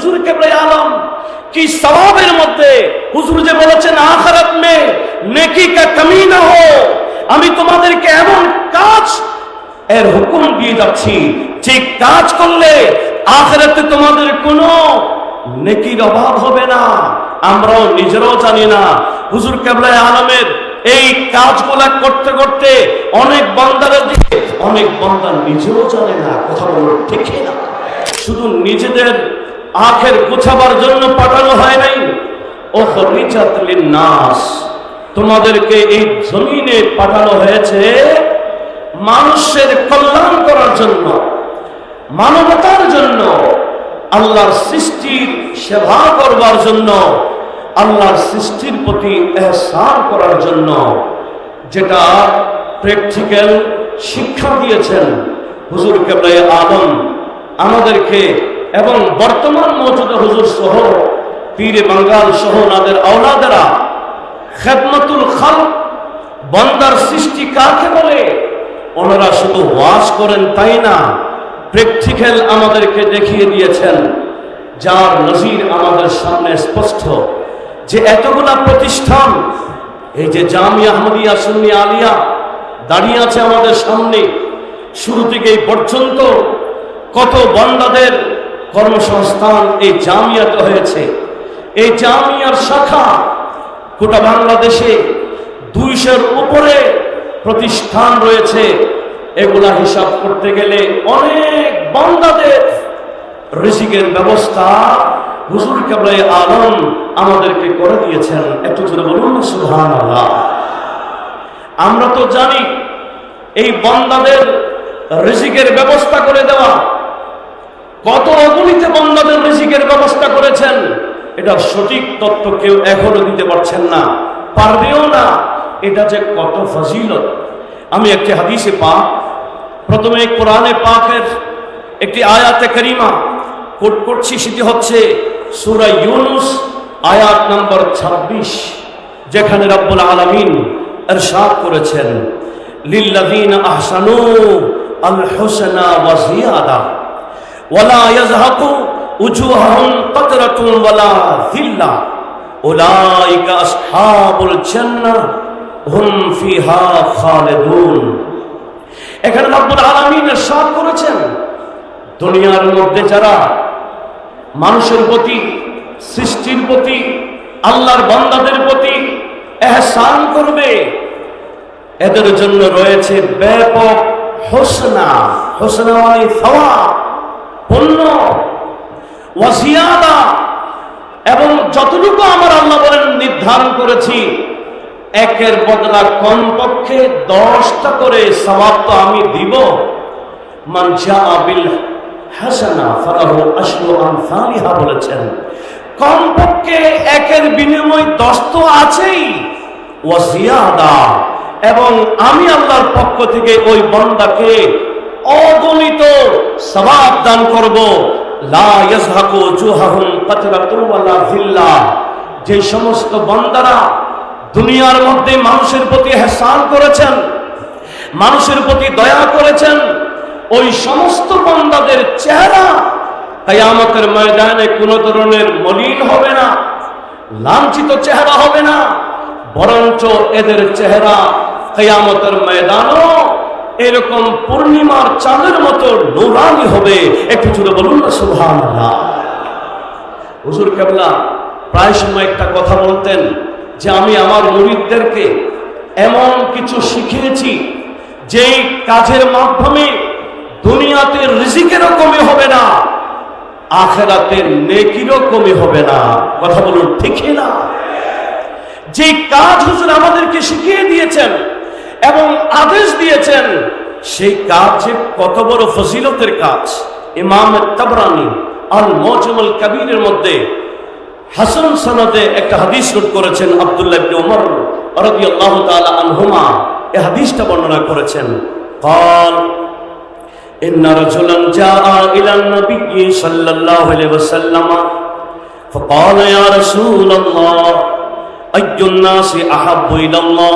হুজুর কেবলাই আলম, কি সবাবের মধ্যে হুজুর যে বলেছেন, আখারাত মে নেকি কা কমি না হো, আমি তোমাদেরকে এমন কাজ এর হুকুম দিয়ে যাচ্ছি যে কাজ করলে আখেরাতে তোমাদের কোনো নেকির অভাব হবে না। আমরাও নিজেরাও জানি না, হুজুর কেবলায় আলমের এই কাজগুলা করতে করতে অনেক বান্দারের দিকে অনেক বান্দা নিজেও জানে না, কথা বলো ঠিক না শুধু নিজেদের আখের গুছাবার জন্য পাঠানো হয় নাই। ও নাস তোমাদেরকে এই জমিনে পাঠানো হয়েছে মানুষের কল্যাণ করার জন্য, মানবতার জন্য, আল্লাহর সৃষ্টির সেবা করবার জন্য, আল্লাহর সৃষ্টির প্রতি এহসান করার জন্য, যেটা প্র্যাকটিক্যাল শিক্ষা দিয়েছেন হুজুর কেবলাই আলম। আমাদেরকে এবং বর্তমান মৌজুদ হুজুর সহ, পীরে বাঙ্গাল সহ নাদের আওলাদেরা খেদমতুল খাল বন্দার সৃষ্টি কাকে বলে? ওনারা শুধু ওয়াজ করেন তাই না? প্র্যাকটিক্যাল আমাদেরকে দেখিয়ে দিয়েছেন, যার নজির আমাদের সামনে স্পষ্ট যে এতগুলা প্রতিষ্ঠান, এই যে জামিয়া আহমদিয়া সুন্নি আলিয়া দাঁড়িয়ে আছে আমাদের সামনে, শুরু থেকে এই পর্যন্ত কত বন্দাদের কর্মসংস্থান এই জামিয়াতে হয়েছে। এই জামিয়ার শাখা গোটা বাংলাদেশে দুইশোর উপরে প্রতিষ্ঠান রয়েছে। এগুলা হিসাব করতে গেলে অনেক বান্দাদের ঋষিকের ব্যবস্থা হুজুর কেবলাই আলম আমাদেরকে করে দিয়েছেন। একটু জোরে বলুন সুহান আমরা তো জানি এই বন্দাদের ঋষিকের ব্যবস্থা করে দেওয়া কত অগণিত বন্দাদের ঋষিকের ব্যবস্থা করেছেন এটা সঠিক তত্ত্ব কেউ এখনও দিতে পারছেন না। পারবেও না। এটা যে কত ফজিলত। আমি একটি হাদিসে পা প্রথমে কোরআনে পাকের একটি আয়াতে করিমা কোট করছি, সেটি হচ্ছে সুরা ইউনুস, আয়াত নম্বর ২৬ যেখানে রব্বুল আলামিন এরশাদ করেছেন, লিল্লাযীনা আহসানু আল হোসেনা ওয়া জিয়াদা করেছেন, দুনিয়ার মধ্যে যারা মানুষের প্রতি, সৃষ্টির প্রতি, আল্লাহর বান্দাদের প্রতি এহসান করবে, এদের জন্য রয়েছে ব্যাপক হোসনা। হোসনা মানে সওয়াব। পুণ্য, ওয়াসিয়াদা, এবং যতটুকু আমার আল্লাহ বলেন নির্ধারণ করেছি, একের বদলা কমপক্ষে দশটা করে সবাব তো আমি দিব। মানজা আবিল হাসানা ফালাহু আশরু আমসালিহা বলেছেন, কমপক্ষে একের বিনিময় দশ তো আছেই, ওয়াসিয়াদা, এবং আমি আল্লাহর পক্ষ থেকে ওই বন্দাকে অগণিত সবাব দান করব। যে সমস্ত বন্দারা দুনিয়ার মধ্যে মানুষের প্রতি হেসান করেছেন, মানুষের প্রতি দয়া করেছেন, ওই সমস্ত বন্দাদের চেহারা কায়ামতের ময়দানে কোনো ধরনের মলিন হবে না, লাঞ্ছিত চেহারা হবে না, বরঞ্চ এদের চেহারা কায়ামতের ময়দানও এরকম পূর্ণিমার চাঁদের মতো নুরানি হবে। একটু জুড়ে বলুন না সুহান হুজুর কেবলা, প্রায় সময় একটা কথা বলতেন যে আমি আমার মুরিদদেরকে এমন কিছু শিখিয়েছি, যেই কাজের মাধ্যমে দুনিয়াতে রিজিকেরও কমে হবে না আখেরাতের নেকিরও কমে হবে না। কথা বলুন ঠিকই না? যে কাজ হুজুর আমাদেরকে শিখিয়ে দিয়েছেন এবং আদেশ দিয়েছেন সেই কাজ যে কত বড় ফজিলতের কাজ ইমাম তাবরানি আল মজমুল কবিরের মধ্যে হাসান সনদে একটা হাদিস নোট করেছেন আব্দুল্লাহ ইবনে ওমর রাদিয়াল্লাহু তাআলা আনহুমা এই হাদিসটা বর্ণনা করেছেন قال إن رجلا جاء إلى النبي صلى الله عليه وسلم فقال يا رسول الله أي الناس أحب إلى الله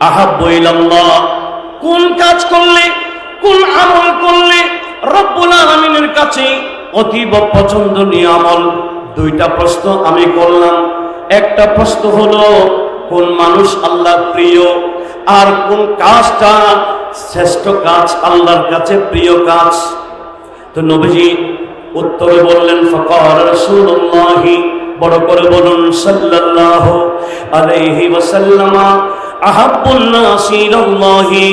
আহাব্বু ইলাল্লাহ। কোন কাজ করলে, কোন আমল করলে রব্বুল আলামিনের কাছে অতীব পছন্দনীয় আমল? দুইটা প্রশ্ন আমি করলাম। একটা প্রশ্ন হলো, কোন মানুষ আল্লাহ প্রিয়? আর কোন কাজটা শ্রেষ্ঠ কাজ আল্লাহর কাছে প্রিয় কাজ? তো নবীজি উত্তরে বললেন, ফকর রাসূলুল্লাহি। বড় করে বলুন, সাল্লাল্লাহু আলাইহি ওয়াসাল্লামা। নাসি ইলাল্লাহি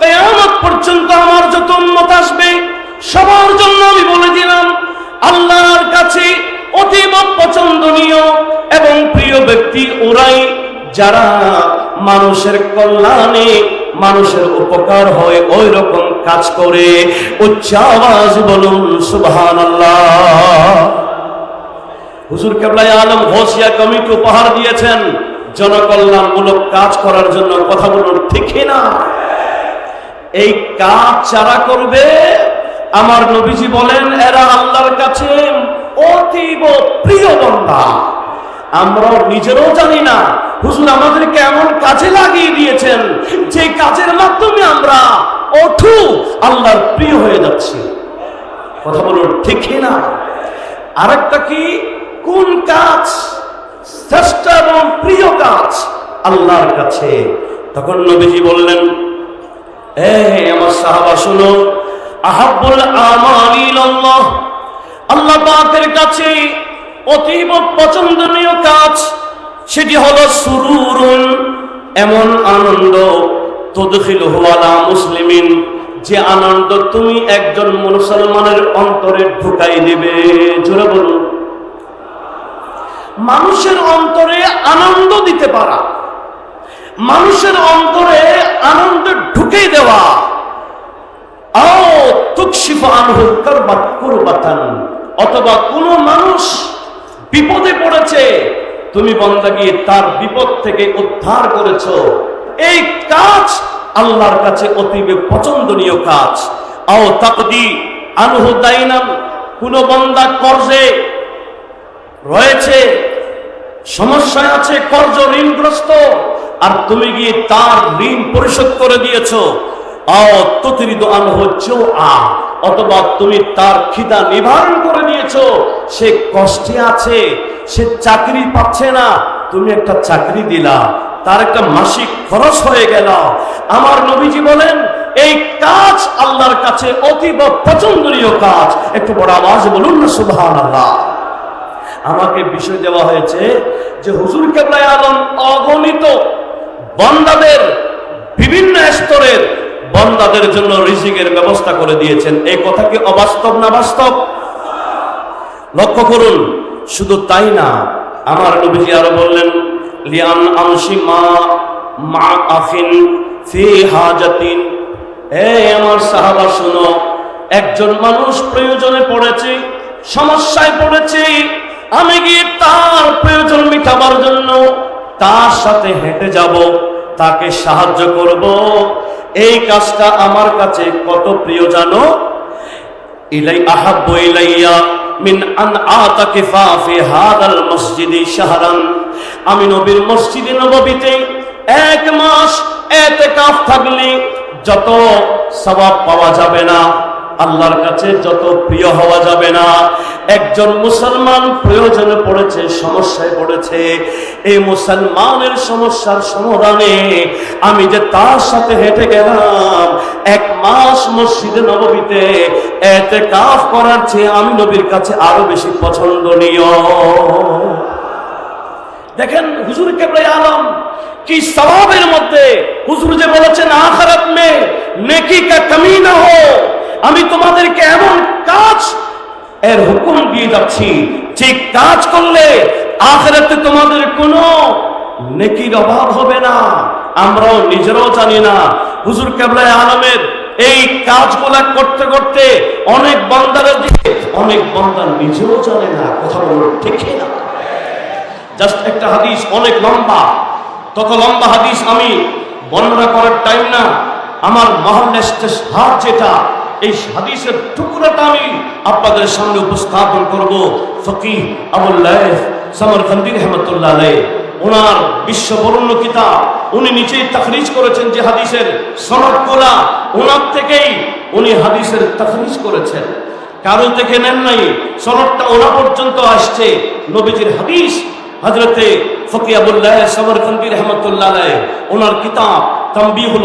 এ আমার পর্যন্ত আমার যত উম্মত আসবে, সবার জন্য আমি বলে দিলাম, আল্লাহর কাছে অতীব পছন্দনীয় এবং প্রিয় ব্যক্তি ওরাই যারা মানুষের কল্যাণে মানুষের উপকার হয় ওই রকম কাজ করে। উচ্চ আওয়াজ বলুন সুবহান হুজুর কেবলাই আলম ঘোষিয়া কমিটি উপহার দিয়েছেন। জনকল্যাণমূলক কাজ করার জন্য কথা বলুন, ঠিক না? এই কাজ যারা করবে, আমার নবীজি বলেন, এরা আল্লাহর কাছে অতীব প্রিয় বন্ধা আমরা নিজেরও জানি না। হুজুর আমাদেরকে এমন কাজে লাগিয়ে দিয়েছেন, যে কাজের মাধ্যমে আমরা অঠু আল্লাহর প্রিয় হয়ে যাচ্ছি। কথা বলুন, ঠিক না? আরেকটা কি? কোন কাজ শ্রেষ্ঠ এবং প্রিয় কাজ? আল্লাহর কাছে। তখন নবীজি বললেন, এ আমার সাহাবা, শুনো। আহাব্বুল আমালিল আল্লাহ। আল্লাহ পাকের কাছে অতীব পছন্দনীয় কাজ, সেটি হলো সুরুরুন, এমন আনন্দ তদখিল হুয়ালা মুসলিমিন, যে আনন্দ তুমি একজন মুসলমানের অন্তরে ঢুকাই দিবে। জোরে বলুন। মানুষের অন্তরে আনন্দ দিতে পারা। মানুষের অন্তরে আনন্দ ঢুকে দেওয়া। অথবা কোন মানুষ বিপদে পড়েছে। তুমি বন্দা গিয়ে তার বিপদ থেকে উদ্ধার করেছ। এই কাজ আল্লাহর কাছে অতীব পছন্দনীয় কাজ। আও তাকদি আনহু দাইনাম, কোন বন্দা কর্জে রয়েছে, সমস্যায় আছে কর্জ ঋণগ্রস্ত, আর তুমি গিয়ে তার ঋণ পরিশোধ করে দিয়েছ। অথবা তুমি তার খিদা নিবারণ করে দিয়েছ সে কষ্টে আছে, সে চাকরি পাচ্ছে না, তুমি একটা চাকরি দিলা, তার একটা মাসিক খরচ হয়ে গেল। আমার নবীজি বলেন, এই কাজ আল্লাহর কাছে অতীব পছন্দনীয় কাজ। একটু বড় আওয়াজ বলুন না সুবহান আল্লাহ আমাকে বিষয় দেওয়া হয়েছে যে হুজুর কেবলাই আলম অগণিত বন্দাদের, বিভিন্ন স্তরের বন্দাদের জন্য রিজিকের ব্যবস্থা করে দিয়েছেন। এই কথা কি অবাস্তব না বাস্তব? লক্ষ্য করুন, শুধু তাই না, আমার নবীজি আরও বললেন, লিয়ান আংশি মা মা আফিন ফি হাজাতিন। এ আমার সাহাবা, শুনো, একজন মানুষ প্রয়োজনে পড়েছে, সমস্যায় পড়েছে, আমি গিয়ে তার প্রয়োজন মিটাবার জন্য তার সাথে হেঁটে যাব, তাকে সাহায্য করব? এই কাজটা আমার কাছে কত প্রিয় জানো? ইলাই আহাব্বু ইলাইয়া মিন আন আমি নবীর মসজিদে নববীতে এক মাস এতেকাফ থাকলে যত সবাব পাওয়া যাবে না। আল্লাহর কাছে যত প্রিয় হওয়া যাবে না। একজন মুসলমান প্রয়োজনে পড়েছে, সমস্যায় পড়েছে। এই মুসলমানের সমস্যার সমাধানে আমি যে তার সাথে হেঁটে গেলাম, এক মাস মসজিদে নববীতে এতে কাফ করার চেয়ে আমি নবীর কাছে আরও বেশি পছন্দনীয়। দেখেন হুজুর কেবলাই আলম, কি সবাবের মধ্যে? হুজুর যে বলেছেন, আখারাত মে নেকি কা কমি না হো আমি তোমাদেরকে এমন কাজ এর হুকুম দিয়ে যাচ্ছি। যে কাজ করলে আখেরাতে তোমাদের কোনো নেকির অভাব হবে না। আমরাও নিজেরাও জানি না। হুজুর কেবলায় আলমের এই কাজগুলা করতে করতে অনেক বান্দারের দিকে অনেক বন্দার নিজেও জানে না। কথা বলো ঠিক না? জাস্ট একটা হাদিস অনেক লম্বা। তত লম্বা হাদিস আমি বর্ণনা করার টাইম না। আমার মহান্নেস্টের হার যেটা এই হাদিসের টুকরাটা আমি আপনাদের সামনে উপস্থাপন করব। ফকি আবুল্লাহ সামরকান্দি রহমতুল্লাহ আলাই ওনার বিশ্ববরণ্য কিতাব, উনি নিচেই তাখরিজ করেছেন যে হাদিসের সনদগুলা ওনার থেকেই উনি হাদিসের তাখরিজ করেছেন। কারও থেকে নেন নাই, সনদটা ওনা পর্যন্ত আসছে। নবীজির হাদিস হজরতে ফকিয়াবুল্লাহ সমরখন্দি রহমতুল্লাহ ওনার কিতাব তাম্বিহুল